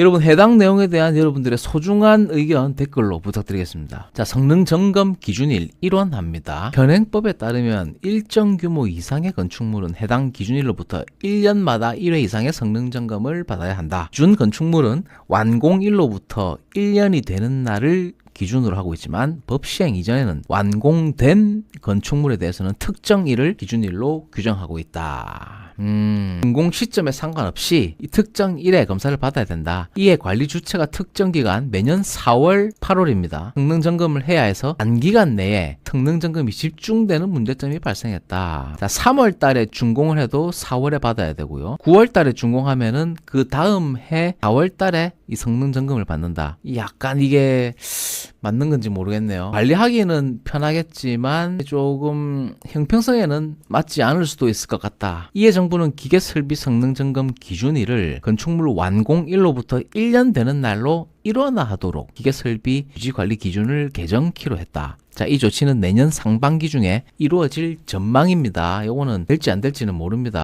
여러분 해당 내용에 대한 여러분들의 소중한 의견 댓글로 부탁드리겠습니다. 자, 성능 점검 기준일 1원합니다. 현행법에 따르면 일정 규모 이상의 건축물은 해당 기준일로부터 1년마다 1회 이상의 성능 점검을 받아야 한다. 준 건축물은 완공일로부터 1년이 되는 날을 기준으로 하고 있지만 법 시행 이전에는 완공된 건축물에 대해서는 특정일을 기준일로 규정하고 있다. 음, 준공 시점에 상관없이 이 특정 일에 검사를 받아야 된다. 이에 관리 주체가 특정 기간 매년 4월, 8월입니다. 성능 점검을 해야 해서 단기간 내에 성능 점검이 집중되는 문제점이 발생했다. 자, 3월 달에 준공을 해도 4월에 받아야 되고요. 9월 달에 준공하면은 그 다음 해 4월 달에 이 성능 점검을 받는다. 이 약간 이게 맞는 건지 모르겠네요. 관리하기는 편하겠지만 조금 형평성에는 맞지 않을 수도 있을 것 같다. 이에 정부는 기계 설비 성능 점검 기준일을 건축물 완공일로부터 1년 되는 날로 일원화하도록 기계 설비 유지 관리 기준을 개정키로 했다. 자, 이 조치는 내년 상반기 중에 이루어질 전망입니다. 요거는 될지 안 될지는 모릅니다.